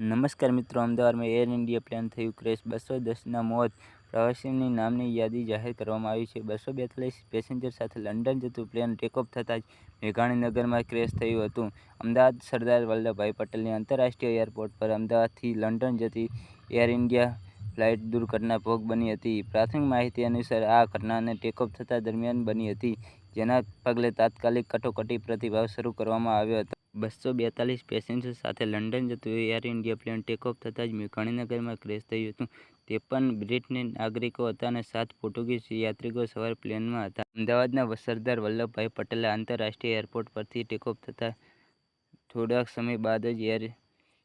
નમસ્કાર મિત્રો, અમદાવાદમાં એર ઇન્ડિયા પ્લેન થયું. ક્રેશ બસો દસના મોત પ્રવાસીની નામની યાદી જાહેર કરવામાં આવી છે. બસો બેતાલીસ પેસેન્જર સાથે લંડન જતું પ્લેન ટેકઓફ થતાં જ મેઘાણીનગરમાં ક્રેશ થયું હતું. અમદાવાદ સરદાર વલ્લભભાઈ પટેલની આંતરરાષ્ટ્રીય એરપોર્ટ પર અમદાવાદથી લંડન જતી એર ઇન્ડિયા ફ્લાઇટ દુર્ઘટના ભોગ બની હતી. પ્રાથમિક માહિતી અનુસાર આ ઘટનાને ટેકઓફ થતા દરમિયાન બની હતી. જેના પગલે તાત્કાલિક કટોકટી પ્રતિભાવ શરૂ કરવામાં આવ્યો હતો. બસો બેતાલીસ પેસેન્જર સાથે લંડન જતું એર ઇન્ડિયા પ્લેન ટેકઓફ થતાં જ ગાંધીનગરમાં ક્રેશ થયું હતું. ત્રેપન બ્રિટની નાગરિકો હતા અને સાત પોર્ટુગીઝ યાત્રિકો સવાર પ્લેનમાં હતા. અમદાવાદના સરદાર વલ્લભભાઈ પટેલ આંતરરાષ્ટ્રીય એરપોર્ટ પરથી ટેકઓફ થતાં થોડાક સમય બાદ જ એર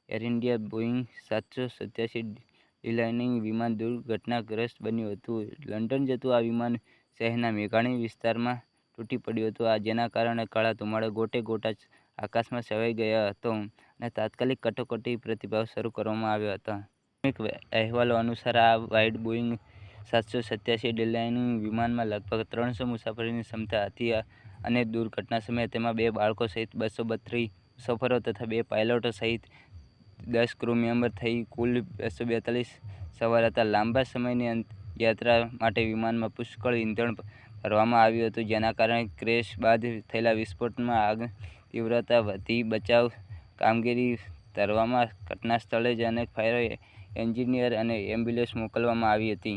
એર ઇન્ડિયા બોઈંગ સાતસો સત્યાસી ડિલાઇનિંગ વિમાન દુર્ઘટનાગ્રસ્ત બન્યું હતું. લંડન જતું આ વિમાન શહેરના મેઘાણી વિસ્તારમાં તૂટી પડ્યું હતું. આ જેના કારણે કાળા ધુમાડો ગોટે ગોટા આકાશમાં સેવાઈ ગયો હતો અને તાત્કાલિક કટોકટી પ્રતિભાવ શરૂ કરવામાં આવ્યો હતો. અહેવાલો અનુસાર આ વાઇડ બોઇંગ સાતસો સત્યાસી ડીલાઇનિંગ વિમાનમાં લગભગ ત્રણસો મુસાફરીની ક્ષમતા હતી અને દુર્ઘટના સમયે તેમાં બે બાળકો સહિત બસો બત્રીસ મુસાફરો તથા બે પાયલોટો સહિત દસ ક્રૂ મેમ્બર થઈ કુલ બસો બેતાલીસ સવાર હતા. લાંબા સમયની યાત્રા માટે વિમાનમાં પુષ્કળ ઇંધણ ભરવામાં આવ્યું હતું, જેના કારણે ક્રેશ બાદ થયેલા વિસ્ફોટમાં આગ, તીવ્રતા વધી, બચાવ કામગીરી ધરવામાં ઘટના સ્થળે જ અનેક ફાયર એન્જિનિયર અને એમ્બ્યુલન્સ મોકલવામાં આવી હતી.